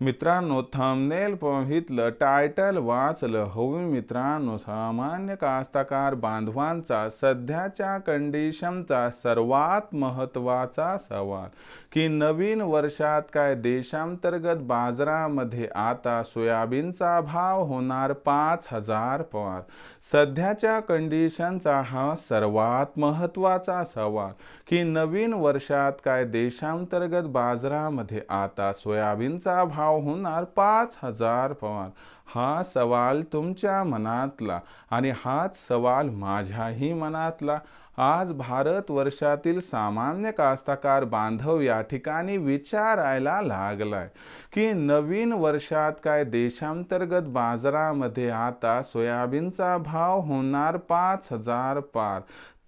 मित्रांनो थंबनेल बघितलं टायटल वाचलं. हवी मित्रांनो सामान्य कास्तकार बांधवांचा सध्याच्या कंडिशनचा सर्वात महत्त्वाचा सवाल. की नवीन वर्षात काय देशांतर्गत बाजारामध्ये आता सोयाबीनचा भाव होणार पाच हजार पार सध्याच्या कंडिशनचा हा सर्वात महत्त्वाचा सवाल. की नवीन वर्षात काय देशांतर्गत बाजारामध्ये आता सोयाबीनचा भाव होणार पाच हजार पवार. हा सवाल तुमच्या मनातला आणि हाच सवाल माझ्याही मनातला. आज भारत वर्षातील सामान्य कास्तकार बांधव या ठिकाणी विचारायला लागलाय की नवीन वर्षात काय देशांतर्गत बाजारामध्ये आता सोयाबीनचा भाव होणार पाच हजार पार.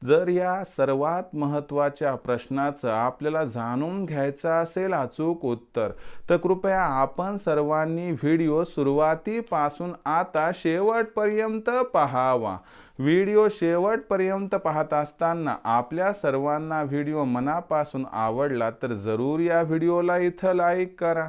जर या सर्वात महत्त्वाच्या प्रश्नाचं आपल्याला जाणून घ्यायचं असेल अचूक उत्तर तर कृपया आपण सर्वांनी व्हिडिओ सुरुवातीपासून आता शेवटपर्यंत पहावा. व्हिडिओ शेवटपर्यंत पाहत असताना आपल्या सर्वांना व्हिडिओ मनापासून आवडला तर जरूर या व्हिडिओला इथं लाईक करा.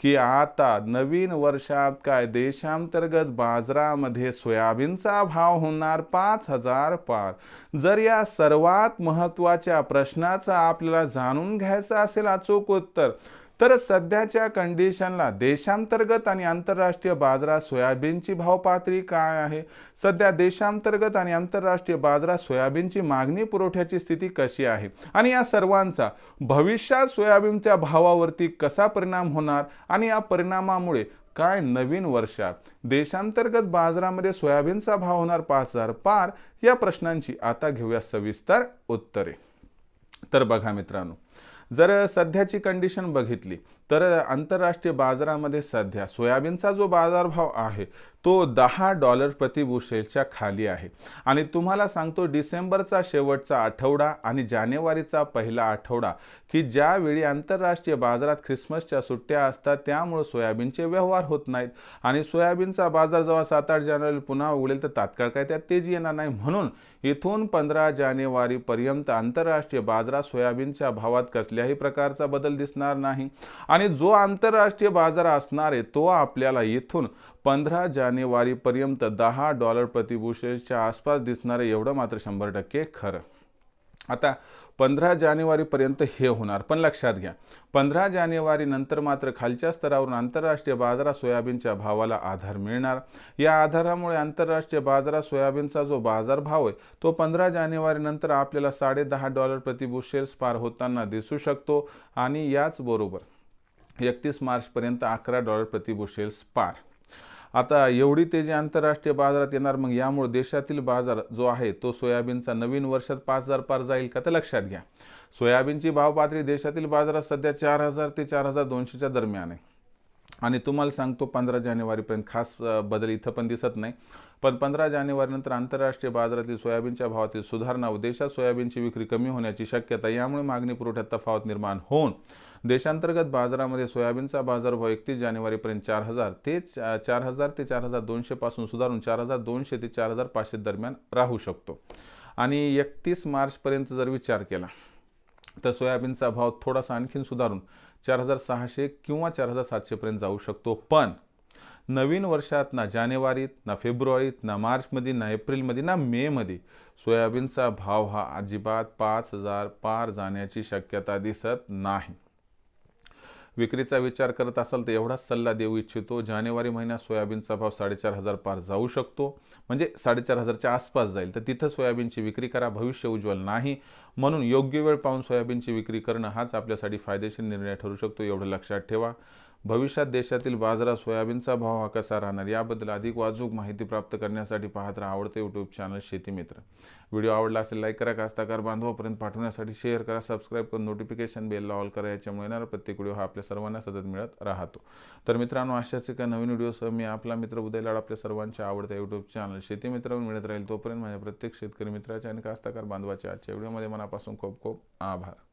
की आता नवीन वर्षात काय देशांतर्गत बाजारामध्ये सोयाबीनचा भाव होणार पाच हजार पार. जर या सर्वात महत्त्वाच्या प्रश्नाचा आपल्याला जाणून घ्यायचं असेल अचूक उत्तर तर सध्याच्या कंडिशनला देशांतर्गत आणि आंतरराष्ट्रीय बाजारात सोयाबीनची भाव पातळी काय आहे? सध्या देशांतर्गत आणि आंतरराष्ट्रीय बाजारात सोयाबीनची मागणी पुरवठ्याची स्थिती कशी आहे? आणि या सर्वांचा भविष्यात सोयाबीनच्या भावावरती कसा परिणाम होणार? आणि या परिणामामुळे काय नवीन वर्षात? देशांतर्गत बाजारामध्ये सोयाबीनचा भाव होणार पाच हजार पार या प्रश्नांची आता घेऊया सविस्तर उत्तरे. तर बघा मित्रांनो जर सध्याची कंडिशन बघितली तर आंतरराष्ट्रीय बाजारामध्ये सध्या सोयाबीनचा जो बाजारभाव आहे तो दहा डॉलर प्रतिबुशेलच्या खाली आहे. आणि तुम्हाला सांगतो डिसेंबरचा शेवटचा आठवडा आणि जानेवारीचा पहिला आठवडा की ज्यावेळी आंतरराष्ट्रीय बाजारात ख्रिसमसच्या सुट्ट्या असतात त्यामुळे सोयाबीनचे व्यवहार होत नाहीत. आणि सोयाबीनचा बाजार जेव्हा सात आठ जानेवारी पुन्हा उघडेल तर तात्काळ काय त्यात तेजी येणार नाही. म्हणून इथून पंधरा जानेवारीपर्यंत आंतरराष्ट्रीय बाजारात सोयाबीनच्या भावात कसल्याही प्रकारचा बदल दिसणार नाही. आणि आणि जो आंतरराष्ट्रीय बाजार असणार आहे तो आपल्याला इथून पंधरा जानेवारीपर्यंत दहा डॉलर प्रतिभूषेच्या आसपास दिसणार आहे. एवढं मात्र शंभर टक्के खरं. आता पंधरा जानेवारीपर्यंत हे होणार. पण लक्षात घ्या पंधरा जानेवारी नंतर मात्र खालच्या स्तरावरून आंतरराष्ट्रीय बाजारात सोयाबीनच्या भावाला आधार मिळणार. या आधारामुळे आंतरराष्ट्रीय बाजारात सोयाबीनचा जो बाजारभाव आहे तो पंधरा जानेवारीनंतर आपल्याला साडे दहा डॉलर प्रतिबुशेल्स पार होताना दिसू शकतो. आणि याचबरोबर एकतीस मार्चपर्यंत अकरा डॉलर प्रतिबुशेल्स पार आता एवढी तेजी आंतरराष्ट्रीय बाजारात येणार मग यामुळे देशातील बाजार जो आहे तो सोयाबीनचा नवीन वर्षात पाच हजार पार जाईल का तर लक्षात घ्या. सोयाबीनची भावपातळी देशातील बाजारात सध्या चार हजार ते चार हजार दोनशेच्या दरम्यान आहे. आणि तुम्हाला सांगतो पंधरा जानेवारीपर्यंत खास बदल इथं पण दिसत नाही. पण पंधरा जानेवारीनंतर आंतरराष्ट्रीय बाजारातील सोयाबीनच्या भावातील सुधारणा व देशात सोयाबीनची विक्री कमी होण्याची शक्यता यामुळे मागणी पुरवठ्यात तफावत निर्माण होऊन देशांतर्गत बाजारामध्ये सोयाबीनचा बाजारभाव एकतीस जानेवारीपर्यंत चार हजार ते चार हजार ते चार हजार दोनशेपासून सुधारून चार हजार दोनशे ते चार हजार पाचशे दरम्यान राहू शकतो. आणि एकतीस मार्चपर्यंत जर विचार केला तर सोयाबीनचा भाव थोडासा आणखीन सुधारून चार हजार सहाशे किंवा चार हजार सातशेपर्यंत जाऊ शकतो. पण नवीन वर्षात ना जानेवारीत ना फेब्रुवारीत ना मार्चमध्ये ना एप्रिलमध्ये ना मेमध्ये सोयाबीनचा भाव हा अजिबात पाच हजार पार जाण्याची शक्यता दिसत नाही. विक्रीचा विचार करत असाल तर एवढाच सल्ला देऊ इच्छितो. जानेवारी महिन्यात सोयाबीनचा भाव साडेचार हजार पार जाऊ शकतो. म्हणजे साडेचार हजारच्या आसपास जाईल. तर तिथं सोयाबीनची विक्री करा. भविष्य उज्ज्वल नाही. म्हणून योग्य वेळ पाहून सोयाबीनची विक्री करणं हाच आपल्यासाठी फायदेशीर निर्णय ठरू शकतो. एवढं लक्षात ठेवा. भविष्यात देशातील बाजारात सोयाबीनचा भाव हा कसा राहणार याबद्दल अधिक वाजूक माहिती प्राप्त करण्यासाठी पाहत राहा आवडते यूट्यूब चॅनल शेतीमित्र व्हिडिओ आवडला असेल लाईक करा कास्ताकार बांधवापर्यंत पाठवण्यासाठी शेअर करा सबस्क्राईब करून नोटिफिकेशन बेलला ऑल करा याच्यामुळे येणारा प्रत्येक व्हिडिओ हा आपल्या सर्वांना सतत मिळत राहतो. तर मित्रांनो अशाच एका नवीन व्हिडिओसह मी आपला मित्र उदय लाड आपल्या सर्वांच्या आवडत्या यूट्यूब चॅनल शेतीमित्रावर मिळत राहील. तोपर्यंत माझ्या प्रत्येक शेतकरी मित्राच्या आणि कास्ताकार बांधवाच्या आजच्या व्हिडिओमध्ये मनापासून खूप खूप आभार.